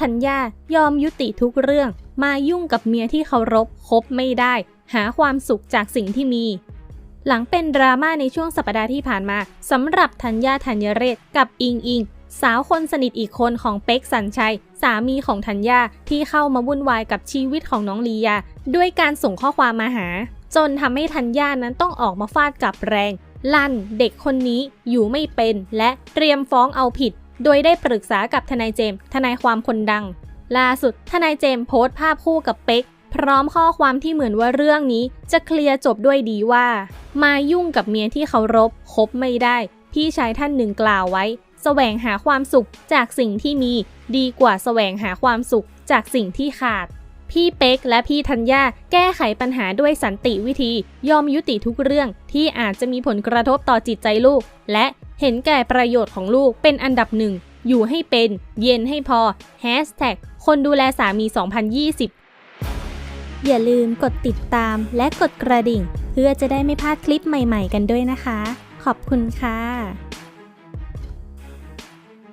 ธัญญายอมยุติทุกเรื่อง มายุ่งกับเมียที่เคารพคบไม่ได้ หาความสุขจากสิ่งที่มี หลังเป็นดราม่าในช่วงสัปดาห์ที่ผ่านมาสำหรับธัญญาธัญเรศกับอิงอิง สาวคนสนิทอีกคนของเป็กสัญชัย สามีของธัญญาที่เข้ามาวุ่นวายกับชีวิตของน้องลียา ด้วยการส่งข้อความมาหา จนทำให้ธัญญานั้นต้องออกมาฟาดกลับแรงลั่นเด็กคนนี้อยู่ไม่เป็นและเตรียมฟ้องเอาผิด โดยได้ปรึกษากับทนายเจมส์ทนายความคนดัง ล่าสุดทนายเจมส์โพสต์ภาพคู่กับเป็กพร้อมข้อความที่เหมือนว่าเรื่องนี้จะเคลียร์จบด้วยดีว่า มายุ่งกับเมียที่เคารพคบไม่ได้ พี่ชายท่านหนึ่งกล่าวไว้ แสวงหาความสุขจากสิ่งที่มี ดีกว่าแสวงหาความสุขจากสิ่งที่ขาด พี่เป๊กและพี่ธัญญาแก้ไขปัญหาด้วยสันติวิธี ยอมยุติทุกเรื่องที่อาจจะมีผลกระทบต่อจิตใจลูก และเห็นแก่ประโยชน์ของลูกเป็นอันดับหนึ่ง อยู่ให้เป็น เย็นให้พอ Hashtag คนดูแลสามี 2020 อย่าลืมกดติดตามและกดกระดิ่ง เพื่อจะได้ไม่พลาดคลิปใหม่ๆ กันด้วยนะคะ ขอบคุณค่ะ